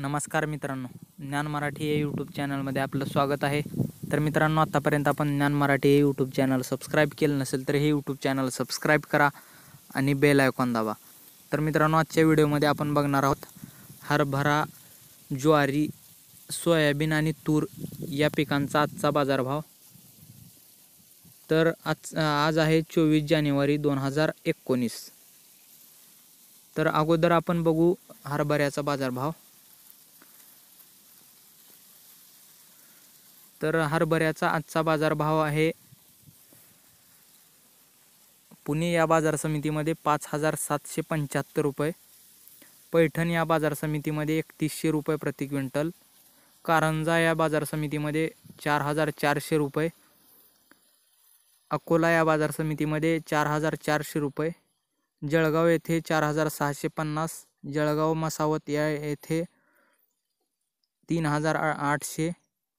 नमस्कार मित्रांनो ज्ञान मराठी या यूट्यूब चॅनलमध्ये आपलं स्वागत आहे. तर मित्रांनो आत्तापर्यंत आपण ज्ञान मराठी हे यूट्यूब चॅनल सबस्क्राईब केलं नसेल तर हे यूट्यूब चॅनल सबस्क्राईब करा आणि बेल आयकॉन दाबा. तर मित्रांनो आजच्या व्हिडिओमध्ये आपण बघणार आहोत हरभरा ज्वारी सोयाबीन आणि तूर या पिकांचा आजचा बाजारभाव. तर आज आज आहे चोवीस जानेवारी दोन हजार एकोणीस. तर अगोदर आपण बघू हरभऱ्याचा बाजारभाव. तर हरभऱ्याचा आजचा बाजारभाव आहे पुणे या बाजार समितीमध्ये पाच हजार सातशे पंच्याहत्तर रुपये. पैठण या बाजार समितीमध्ये एकतीसशे रुपये प्रति क्विंटल. कारंजा या बाजार समितीमध्ये चार हजार चारशे रुपये. अकोला या बाजार समितीमध्ये चार हजार चारशे रुपये. जळगाव येथे चार हजार सहाशे पन्नास. जळगाव मसावत या येथे तीन हजार आठशे.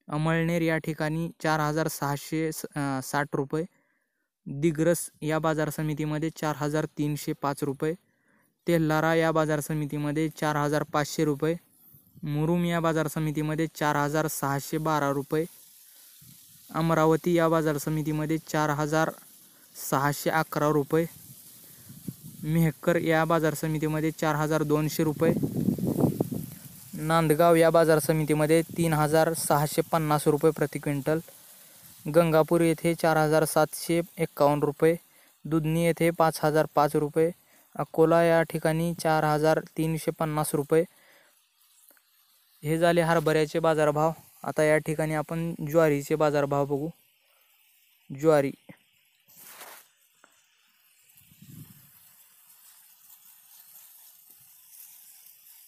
अमळनेर या ठिकाणी चार हजार सहाशे स साठ रुपये दिग्रस या बाजार समितीमध्ये चार हजार तीनशे पाच रुपये तेल्हारा या बाजार समितीमध्ये चार हजार पाचशे रुपये मुरुम या बाजार समितीमध्ये चार हजार सहाशे बारा रुपये अमरावती या बाजार समितीमध्ये चार हजार सहाशे अकरा रुपये मेहकर या बाजार समितीमध्ये चार हजार दोनशे रुपये नांदगाव या बाजार समितीमध्ये तीन हजार सहाशे पन्नास रुपये प्रति क्विंटल गंगापूर येथे चार हजार सातशे एक्कावन्न रुपये दुधनी येथे पाच हजार पाच रुपये अकोला या ठिकाणी चार हजार तीनशे पन्नास रुपये. हे झाले हरभऱ्याचे बाजारभाव. आता या ठिकाणी आपण ज्वारीचे बाजारभाव बघू. ज्वारी.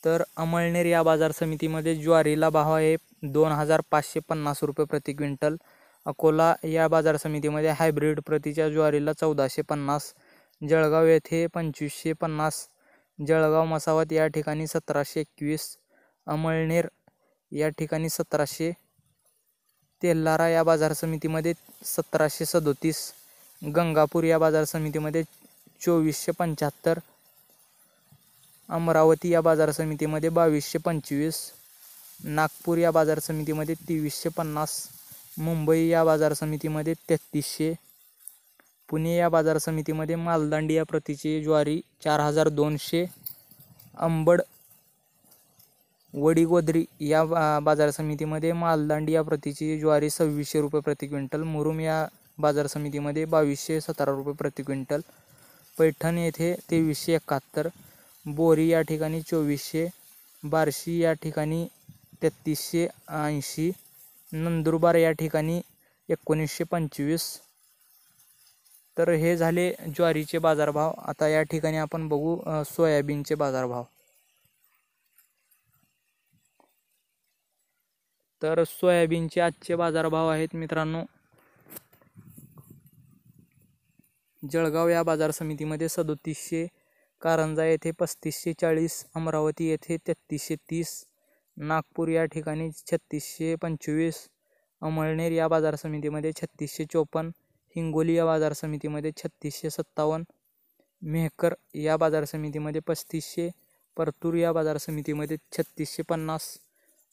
तर अमळनेर या बाजार समितीमध्ये ज्वारीला भाव आहे दोन हजार पाचशे पन्नास रुपये प्रति क्विंटल. अकोला या बाजार समितीमध्ये हायब्रिड प्रतीच्या ज्वारीला चौदाशे पन्नास जळगाव येथे पंचवीसशे पन्नास जळगाव मसावत या ठिकाणी सतराशे एकवीस अमळनेर या ठिकाणी सतराशे तेल्हारा या बाजार समितीमध्ये सतराशे सदोतीस गंगापूर या बाजार समितीमध्ये चोवीसशे पंच्याहत्तर अमरावती या बाजार समितीमध्ये बावीसशे पंचवीस नागपूर या बाजार समितीमध्ये तेवीसशे पन्नास मुंबई या बाजार समितीमध्ये तेहतीसशे पुणे या बाजार समितीमध्ये मालदांडी या प्रतीची ज्वारी चार हजार दोनशे अंबड वडीगोद्री या बा बाजार समितीमध्ये मालदांडी या प्रतीची ज्वारी सव्वीसशे रुपये प्रति क्विंटल मुरुम या बाजार समितीमध्ये बावीसशे सतरा रुपये प्रति क्विंटल पैठण येथे तेवीसशे एकाहत्तर बोरी या ठिकाणी चोवीसशे बार्शी या ठिकाणी तेहतीसशे ऐंशी नंदुरबार या ठिकाणी एकोणीसशे पंचवीस. तर हे झाले ज्वारीचे बाजारभाव. आता या ठिकाणी आपण बघू सोयाबीनचे बाजारभाव. तर सोयाबीनचे आजचे बाजारभाव आहेत मित्रांनो जळगाव या बाजार समितीमध्ये सदोतीसशे कारंजा येथे पस्तीसशे चाळीस अमरावती येथे तेहतीसशे तीस नागपूर या ठिकाणी छत्तीसशे पंचवीस अमळनेर या बाजार समितीमध्ये छत्तीसशे चोपन्न हिंगोली या बाजार समितीमध्ये छत्तीसशे सत्तावन्न मेहकर या बाजार समितीमध्ये पस्तीसशे परतूर या बाजार समितीमध्ये छत्तीसशे पन्नास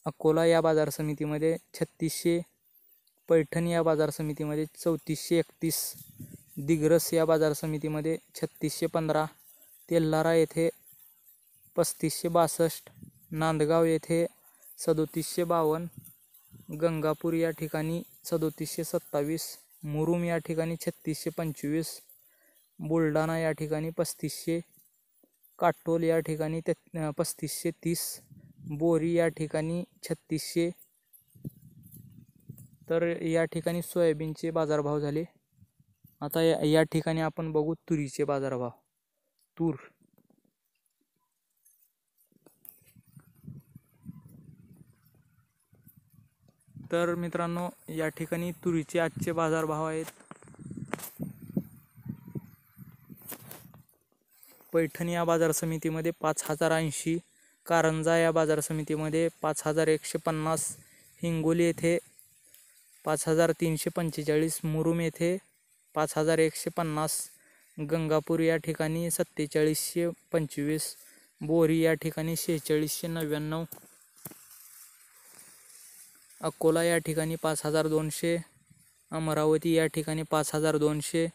अकोला या बाजार समितीमध्ये छत्तीसशे पैठण या बाजार समितीमध्ये चौतीसशे एकतीस दिग्रस या बाजार समितीमध्ये छत्तीसशे पंधरा तेल्हारा येथे पस्तीसशे बासष्ट नांदगाव येथे सदोतीसशे बावन्न गंगापूर या ठिकाणी सदोतीसशे सत्तावीस मुरुम या ठिकाणी छत्तीसशे पंचवीस बुलढाणा या ठिकाणी पस्तीसशे काटोल या ठिकाणी ते पस्तीसशे तीस बोरी या ठिकाणी छत्तीसशे. तर या ठिकाणी सोयाबीनचे बाजारभाव झाले. आता या या ठिकाणी आपण बघू तुरीचे बाजारभाव. तूर तर मित्रांनो या ठिकाणी तुरीचे आजचे बाजारभाव आहेत. पैठण या बाजार समितीमध्ये पाच हजार ऐंशी कारंजा या बाजार समितीमध्ये पाच हजार एकशे पन्नास हिंगोली येथे पाच हजार तीनशे पंचेचाळीस मुरुम येथे पाच हजार एकशे पन्नास गंगापूर या ठिकाणी सत्तेचाळीसशे पंचवीस बोरी या ठिकाणी शेहेचाळीसशे नव्याण्णव अकोला या ठिकाणी पाच हजार दोनशे अमरावती या ठिकाणी पाच हजार दोनशे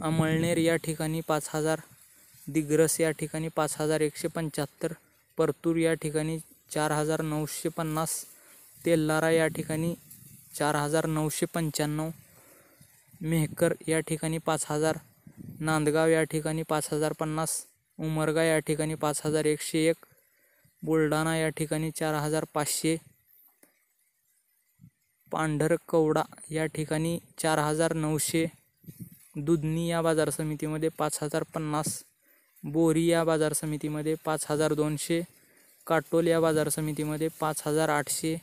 अमळनेर या ठिकाणी पाच हजार दिग्रस या ठिकाणी पाच हजार एकशे पंच्याहत्तर परतूर या ठिकाणी चार हजार नऊशे पन्नास तेल्लारा या ठिकाणी चार हजार नऊशे पंच्याण्णव मेहकर या ठिकाणी पाच हजार नांदगाव या ठिकाणी पाच हजार पन्नास उमरगा या ठिकाणी पाच हजार एकशे एक बुलढाणा या ठिकाणी चार हजार पाचशे पांढरकवडा या ठिकाणी चार हजार नऊशे दुधनी या बाजार समितीमध्ये पाच हजार पन्नास बोरी या बाजार समितीमध्ये पाच हजार दोनशे काटोल या बाजार समितीमध्ये पाच हजार आठशे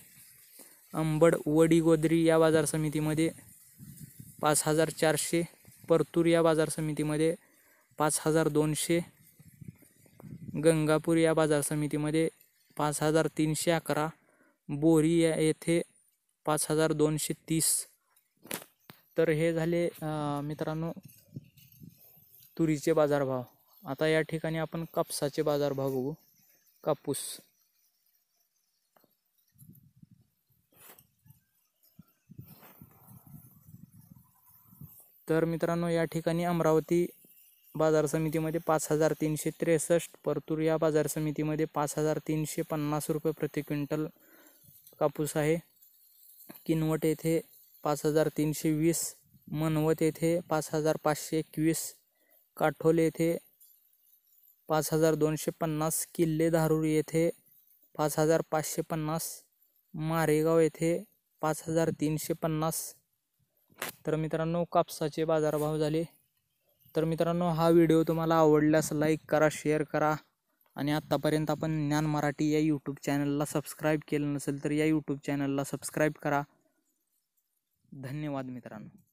अंबड वडी गोदरी या बाजार समितीमध्ये पाच हजार चारशे परतूर या बाजार समितीमध्ये पाच हजार दोनशे गंगापूर या बाजार समितीमध्ये पाच हजार तीनशे अकरा बोरी या येथे पाच हजार दोनशे तीस. तर हे झाले मित्रांनो तुरीचे बाजारभाव. आता या ठिकाणी आपण कापसाचे बाजारभाव बघू. कापूस. तर मित्रांनो या ठिकाणी अमरावती बाजार समितीमध्ये पाच हजार तीनशे त्रेसष्ट परतूर या बाजार समितीमध्ये पाच हजार तीनशे पन्नास रुपये प्रति क्विंटल कापूस आहे. किनवट येथे पाच हजार तीनशे वीस मनवत येथे पाच हजार पाचशे एकवीस काठोल येथे पाच हजार दोनशे पन्नास किल्ले धारूर येथे पाच हजार पाचशे पन्नास मारेगाव येथे पाच हजार तीनशे पन्नास तर मित्रांनो कापसाचे बाजारभाव झाले. तर मित्रांनो हा व्हिडिओ तुम्हाला आवडल्यास लाईक करा शेअर करा. आणि आत्तापर्यंत आपण ज्ञान मराठी या यूट्यूब चॅनलला सबस्क्राईब केलं नसेल तर या यूट्यूब चॅनलला सबस्क्राईब करा. धन्यवाद मित्रांनो.